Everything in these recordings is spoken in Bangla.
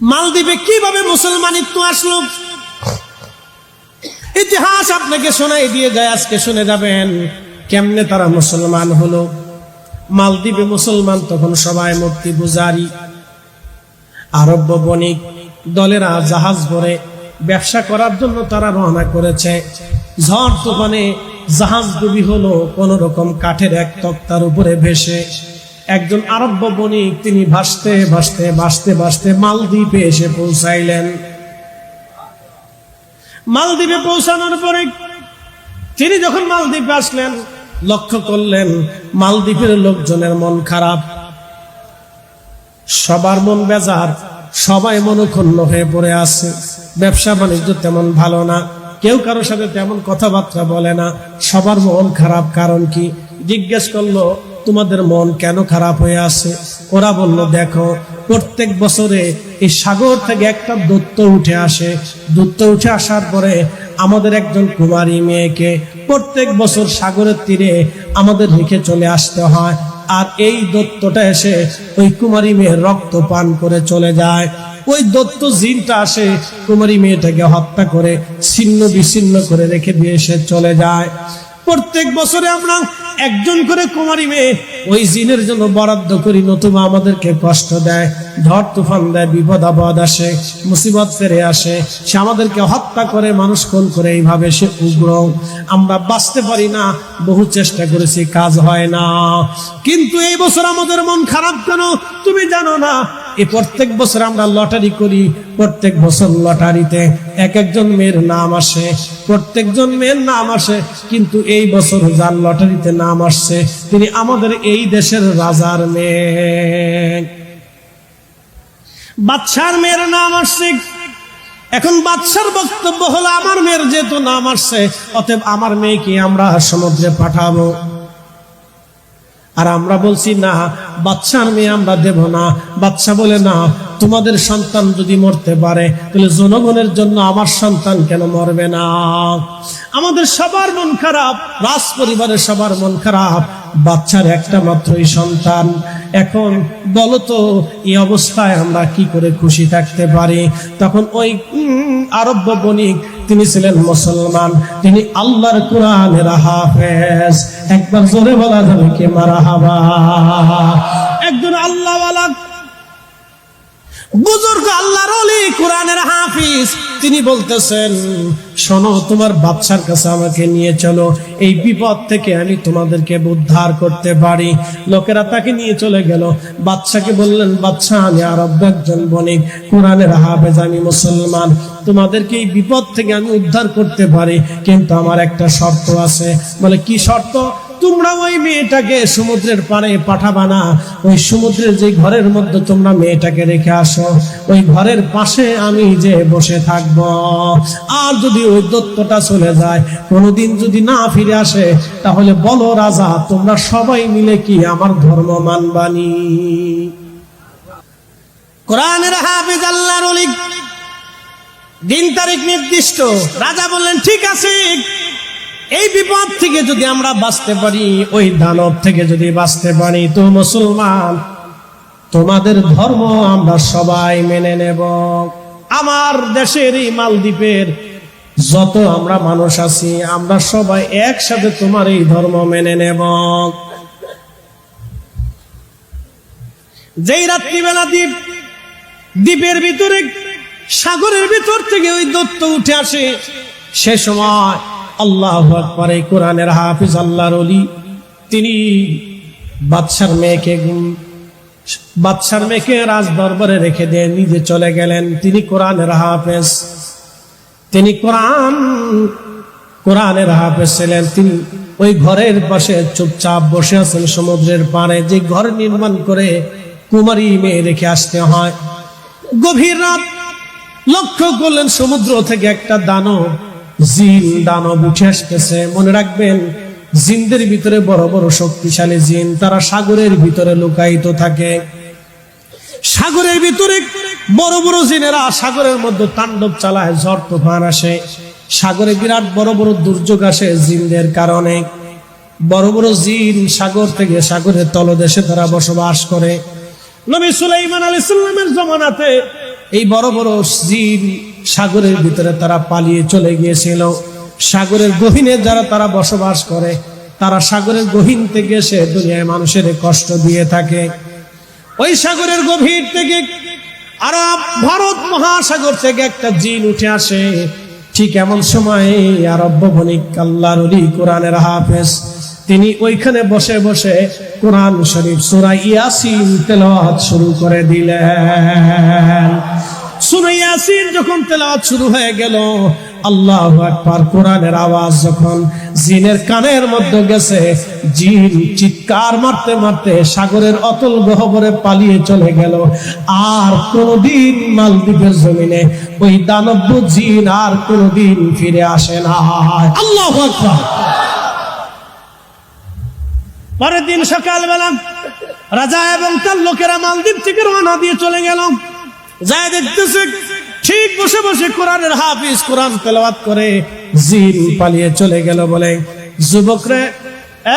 মালদ্বীপে কীভাবে মুসলমানিত্ব আসলো? ইতিহাস আপনাকে শোনাই দিয়ে যায়, আজকে শুনে যাবেন কেমনে তারা মুসলমান হলো। মালদ্বীপে মুসলমান তখন সবাই মূর্তি পূজারি, আরব্য বণিক, দলেরা জাহাজ ভরে ব্যবসা করার জন্য তারা রওনা করেছে। ঝড় তুফানে জাহাজ ডুবি হলো কোন রকম কাঠের এক তক্তার উপরে ভেসে। একজন আরব্য বণিক তিনি ভাসতে ভাসতে ভাসতে ভাসতে মালদ্বীপে এসে পৌঁছাইলেন। মালদ্বীপে পৌঁছানোর পরে তিনি যখন মালদ্বীপে আসলেন, লক্ষ্য করলেন মালদ্বীপের লোকজনের মন খারাপ। সবার মন বেজার, সবাই মনক্ষুণ্ণ হয়ে পড়ে আছে। ব্যবসা বাণিজ্য তেমন ভালো না, কেউ কারোর সাথে তেমন কথাবার্তা বলে না। সবার মন খারাপ, কারণ কি? জিজ্ঞেস করল তোমাদের মন কেন খারাপ হয়ে আছে? ওরা বলল, দেখো, প্রত্যেক বছরে এই সাগর থেকে একটা দত্ত উঠে আসে। দত্ত উঠে আসার পরে আমাদের একজন কুমারী মেয়েকে প্রত্যেক বছর সাগরের তীরে আমাদের রেখে চলে আসতে হয়। আর এই দত্তটা এসে ওই কুমারী মেয়ের রক্ত পান করে চলে যায়। ওই দত্ত জিনটা আসে, কুমারী মেয়েটাকে হত্যা করে, ছিন্ন বিচ্ছিন্ন করে রেখে দিয়ে সে চলে যায়। প্রত্যেক বছরে আমরা একজন করে কুমারী মেয়ে ওই জিনের জন্য বরাদ্দ করি। নতুবা আমাদেরকে কষ্ট দেয় ঝড় তুফান দেয়, বিপদ, আপদ আসে, মুসিবত ফেরে আসে। সে আমাদেরকে হত্যা করে, মানুষ খুন করে, এইভাবে সে উগ্র। আমরা বাঁচতে পারি না, বহু চেষ্টা করেছি, কাজ হয় না। কিন্তু এই বছর আমাদের মন খারাপ কেন? তুমি জানো না এই প্রত্যেক বছর আমরা লটারি করি, প্রত্যেক বছর লটারিতে। এক একজন মেয়ের নাম আসে, প্রত্যেকজন মেয়ের নাম আসে, কিন্তু এই বছর যার লটারিতে নাম আসছে, তিনি আমাদের এই দেশের রাজার মেয়ে। বাচ্চার মেয়ের নাম আসছে। এখন বাচ্চার বক্তব্য হলো, আমার মেয়ের যেহেতু নাম আসছে, অতএব আমার মেয়েকে আমরা সমুদ্রে পাঠাবো। আর আমরা বলছি, না বাচ্চার মেয়ে আমরা দেব না। বাচ্চা বলে, না, তোমাদের সন্তান যদি মরতে পারে, তাহলে জনগণের জন্য আমার সন্তান কেন মরবে না? আমাদের সবার মন খারাপ রাজ পরিবারের সবার মন খারাপ বাচ্চার একটা মাত্রই সন্তান। এখন বলো তো, এই অবস্থায় আমরা কি করে খুশি থাকতে পারি? তখন ওই আরব্য বণিক তিনি ছিলেন মুসলমান। তিনি আল্লাহর কোরআনের হাফেজ। একবার জোরে বলা যাবে কে মারা হাবা একজন আল্লাহওয়ালা। বুজুর্গ আল্লাহর তিনি বলতেছেন, শোনো, তোমার বাচ্চার কাছে আমাকে নিয়ে চলো। এই বিপদ থেকে আমি তোমাদেরকে উদ্ধার করতে পারি। লোকেরা তাকে নিয়ে চলে গেল। বাচ্চাকে বললেন বাচ্চা আমি আরব একজন বণিক। কোরআনের হাফেজ, আমি মুসলমান। তোমাদেরকে এই বিপদ থেকে আমি উদ্ধার করতে পারি, কিন্তু আমার একটা শর্ত আছে। বলে, কি শর্ত? তোমরা ওই মেয়েটাকে সমুদ্রের পাড়ে পাঠাবা না। ওই সমুদ্রের যে ঘরের মধ্যে তোমরা মেয়েটাকে রেখে আসো, ওই ঘরের পাশে আমি যে বসে থাকব। আর যদি ওই দত্তটা চলে যায়, কোনোদিন যদি না ফিরে আসে, তাহলে বলো রাজা, তোমরা সবাই মিলে কি আমার ধর্ম মানবানি কোরআনের হাফিজ আল্লাহর দিন তারিখ নির্দিষ্ট। রাজা বললেন, ঠিক আছে। এই বিপদ থেকে যদি আমরা বাঁচতে পারি, ওই দানব থেকে যদি বাঁচতে পারি, তো মুসলমান, তোমাদের ধর্ম আমরা সবাই মেনে নেব। আমার দেশের এই মালদ্বীপের যত আমরা মানুষ আছি, আমরা সবাই একসাথে তোমার এই ধর্ম মেনে নেব। যেই রাত্রিবেলা দ্বীপ, দ্বীপের ভিতরে, সাগরের ভিতর থেকে ওই দত্ত উঠে আসে, সে সময় আল্লাহ আকবর, এই কোরআনের হাফিজ আল্লাহর অলি তিনি বাদশার মেয়েকে বাদশার মেয়েকে রাজ দরবারে রেখে দিয়ে নিজে চলে গেলেন। তিনি কোরআনের হাফেজ, তিনি কোরআন, কোরআনের হাফেজ ছিলেন। তিনি ওই ঘরের পাশে চুপচাপ বসে আছেন সমুদ্রের পাড়ে। যে ঘর নির্মাণ করে কুমারী মেয়ে রেখে আসতে হয়। গভীর রাত লক্ষ্য করলেন সমুদ্র থেকে একটা দানব জিন দানব উঠে আসতেছে, মনে রাখবেন, জিনদের ভিতরে বড় বড় শক্তিশালী জিন, তারা সাগরের ভিতরে লুকায়িত থাকে। সাগরের ভিতরে বড় বড় জিনেরা সাগরের মধ্যে তাণ্ডব চালায়, ঝড় তুফান আসে। সাগরে বিরাট বড় বড় দুর্যোগ আসে জিনদের কারণে। বড় বড় জিন সাগর থেকে সাগরের তলদেশে তারা বসবাস করে। নবী সুলাইমান আলাইহিস সালামের জমানাতে এই বড় বড় জিন সাগরের ভিতরে তারা পালিয়ে চলে গিয়েছিল। সাগরের গহীনে যারা তারা বসবাস করে, তারা সাগরের গহীন থেকে এসে দুনিয়ায় মানুষের কষ্ট দিয়ে থাকে। ওই সাগরের গভীর থেকে আরব ভারত মহাসাগর থেকে একটা জিন উঠে আসে। ঠিক এমন সময় আরব বণিক আল্লাহর কোরআনের হাফেজ, তিনি ওইখানে বসে বসে কোরআন শরীফ সূরা ইয়াসিন তেলাওয়াত শুরু করে দিলেন। সূরা যখন তেলাওয়াত শুরু হয়ে গেল, আল্লাহ আকবার কোরআনের আওয়াজ যখন জিনের কানের মধ্যে গেছে, জিন চিৎকার মারতে মারতে সাগরের অতল গহবরে পালিয়ে চলে গেল। আর কোনদিন মালদ্বীপের জমিনে ওই দানব্য জিন আর কোনদিন ফিরে আসে না। আল্লাহ পরের দিন সকালবেলা রাজা এবং তার লোকেরা মালদ্বীপ থেকে রওনা দিয়ে চলে গেল। যায় দেখতেছে, ঠিক বসে বসে কোরআনের হাফিজ, কোরআন তেলাওয়াত করে, জিন পালিয়ে চলে গেল বলে। যুবকরে,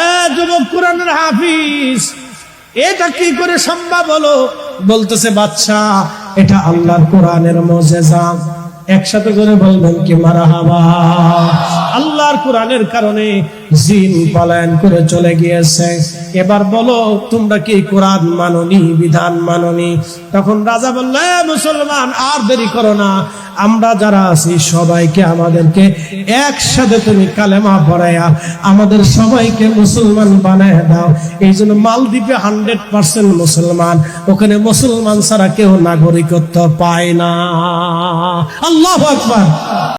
এ যুবক, কোরআনের হাফিজ, এটা কি করে সম্ভব হলো? বলতেছে বাচ্চা এটা আল্লাহর কোরআনের মজেজা। একসাথে করে বলবেন কি, মারাহাবা? আল্লাহর কোরআনের কারণে জিন পলায়ন করে চলে গিয়েছে। এবার বলো, তোমরা কি কোরআন মাননি, বিধান মাননি? তখন রাজা বলল মুসলমান, আর দেরি করো না। আমরা যারা আছি, সবাইকে আমাদেরকে একসাথে তুমি কালেমা পড়াইয়া আমাদের সবাইকে মুসলমান বানায় দাও। এই জন্য মালদ্বীপে হান্ড্রেড পার্সেন্ট মুসলমান। ওখানে মুসলমান ছাড়া কেউ নাগরিকত্ব পায় না। আল্লাহ আকবার।